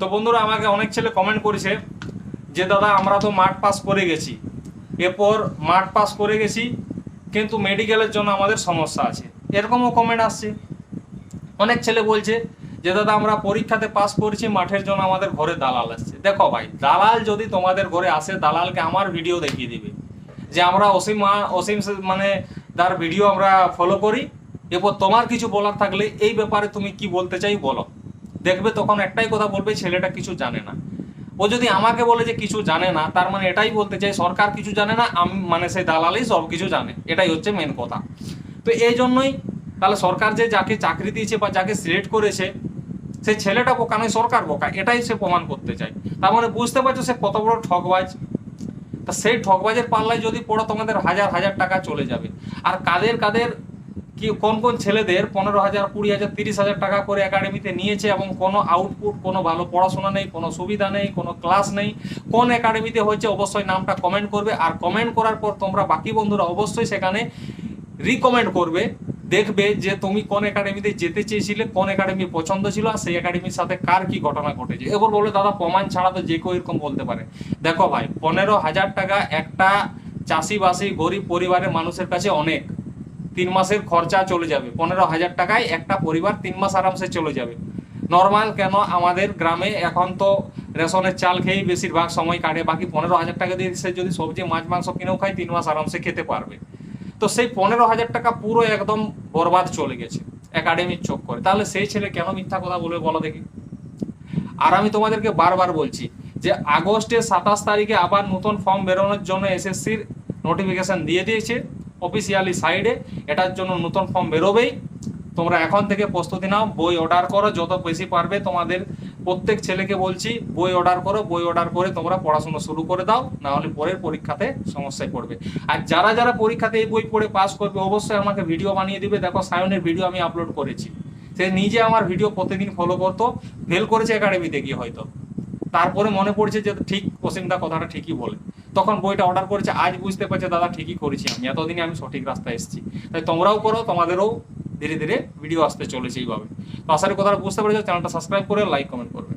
তো বন্ধুরা, আমাকে অনেক ছেলে কমেন্ট করেছে যে, দাদা, আমরা তো মাঠ পাস করে গেছি। এরপর মাঠ পাস করে গেছি, কিন্তু মেডিকেলের জন্য আমাদের সমস্যা আছে। এরকমও কমেন্ট আসছে। অনেক ছেলে বলছে যে, দাদা, আমরা পরীক্ষাতে পাস করেছি, মাঠের জন্য আমাদের ঘরে দালাল আসছে। দেখো ভাই, দালাল যদি তোমাদের ঘরে আসে, দালালকে আমার ভিডিও দেখিয়ে দিবে। যে, আমরা অসীম অসীম মানে তার ভিডিও আমরা ফলো করি। এরপর তোমার কিছু বলার থাকলে এই ব্যাপারে তুমি কি বলতে চাই বলো। দেখবে তখন একটাই কথা বলবে, ছেলেটা কিছু জানে না। ও যদি আমাকে বলে যে কিছু জানে না, তার মানে এটাই বলতে চাই সরকার কিছু জানে না, আমি মানে সেই দালালই সব কিছু জানে। এটাই হচ্ছে মেন কথা। তো এই জন্যই তাহলে সরকার যে যাকে চাকরি দিয়েছে বা যাকে সিলেক্ট করেছে, সেই ছেলেটা বোকা নয় সরকার বোকা, এটাই সে প্রমাণ করতে চায়। তার মানে বুঝতে পারছ সে কত বড় ঠকবাজ তা সেই ঠকবাজের পাল্লায় যদি পড়ো, তোমাদের হাজার হাজার টাকা চলে যাবে। আর কাদের কাদের কি কোন কোন ছেলেদের পনেরো হাজার, কুড়ি হাজার, তিরিশ হাজার টাকা করে একাডেমিতে নিয়েছে এবং কোনো আউটপুট কোনো ভালো পড়াশোনা নেই, কোনো সুবিধা নেই, কোনো ক্লাস নেই, কোন একাডেমিতে হয়েছে অবশ্যই নামটা কমেন্ট করবে। আর কমেন্ট করার পর তোমরা বাকি বন্ধুরা অবশ্যই সেখানে রিকমেন্ড করবে, দেখবে যে তুমি কোন একাডেমিতে যেতে চেয়েছিলে, কোন একাডেমি পছন্দ ছিল আর সেই একাডেমির সাথে কার কি ঘটনা ঘটেছে। এবার বলে দাদা, প্রমাণ ছাড়া তো যে কেউ এরকম বলতে পারে। দেখো ভাই, পনেরো হাজার টাকা একটা চাষিবাসী, গরিব পরিবারের মানুষের কাছে অনেক। তিন মাসের খরচা চলে যাবে। পনেরো হাজার টাকায় একটা পরিবার তিন মাস আরামসে চলে যাবে। নর্মাল কেন আমাদের গ্রামে এখন তো রেশনের চাল খেয়েই বেশিরভাগ সময় কাটে, বাকি পনেরো হাজার টাকা দিয়ে সে যদি সবজি, মাছ, মাংস কিনেও খায়, তিন মাস আরামসে খেতে পারবে। তো সেই পনেরো হাজার টাকা পুরো একদম বরবাদ চলে গেছে একাডেমির চোখ করে। তাহলে সেই ছেলে কেন মিথ্যা কথা বলবে বলো দেখি? আর আমি তোমাদেরকে বারবার বলছি যে আগস্টের সাতাশ তারিখে আবার নতুন ফর্ম বেরোনোর জন্য এসএসসির নোটিফিকেশন দিয়ে দিয়েছে। অফিসিয়ালি সাইডে এটার জন্য নতুন ফর্ম বেরোবেই। তোমরা এখন থেকে প্রস্তুতি নাও, বই অর্ডার করো, যত বেশি পারবে তোমাদের প্রত্যেক ছেলেকে বলছি, বই অর্ডার করো, বই অর্ডার করে তোমরা পড়াশোনা শুরু করে দাও না হলে পরের পরীক্ষাতে সমস্যায় পড়বে। আর যারা যারা পরীক্ষাতে এই বই পড়ে পাস করবে, অবশ্যই আমাকে ভিডিও বানিয়ে দিবে। দেখো, সায়নের ভিডিও আমি আপলোড করেছি। সে নিজে আমার ভিডিও প্রতিদিন ফলো করতো ফেল করেছে একাডেমিতে গিয়ে হয়তো। তারপরে মনে পড়ছে যে ঠিক অসীমদা কথাটা ঠিকই বলে। তখন বইটা অর্ডার করেছে, আজ বুঝতে পারছে, দাদা, ঠিকই করেছি আমি, এতদিনে আমি সঠিক রাস্তায় এসেছি। তাই তোমরাও করো, তোমাদেরও ধীরে ধীরে ভিডিও আসতে চলেছে এইভাবে। তো আশা করি কথাটা বুঝতে পেরেছ চ্যানেলটা সাবস্ক্রাইব করে লাইক কমেন্ট করবে।